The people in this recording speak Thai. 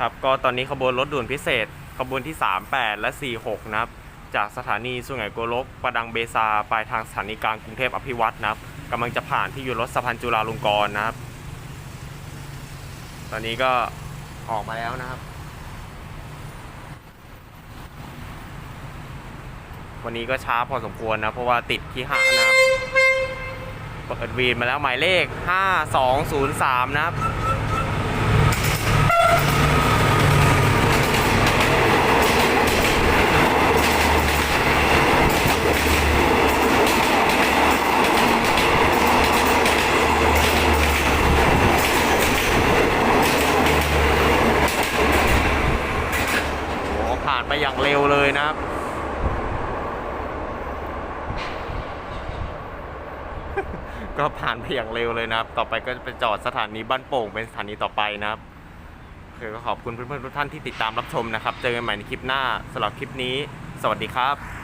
ครับก็ตอนนี้ขบวนรถด่วนพิเศษ ขบวนที่ 38 และ 46 นะครับ จากสถานีสุไหงโกลกประดังเบซาปลายทางสถานีกลางกรุงเทพอภิวัตนะครับกำลังจะผ่านที่อยู่รถสะพานจุฬาลงกรณ์นะครับ ตอนนี้ก็ออกมาแล้วนะครับ วันนี้ก็ช้าพอสมควรนะ เพราะว่าติดที่หานะครับเปิดวีนมาแล้วหมายเลข 5203 นะครับ ผ่านไปอย่างเร็วเลยนะครับก็ผ่านไปอย่างเร็วเลยนะครับ ต่อไปก็จะไปจอดสถานีบ้านโป่งเป็นสถานีต่อไปนะครับโอเคก็ขอบคุณเพื่อนๆทุกท่านที่ติดตามรับชมนะครับ เจอกันใหม่ในคลิปหน้าสำหรับคลิปนี้ สวัสดีครับ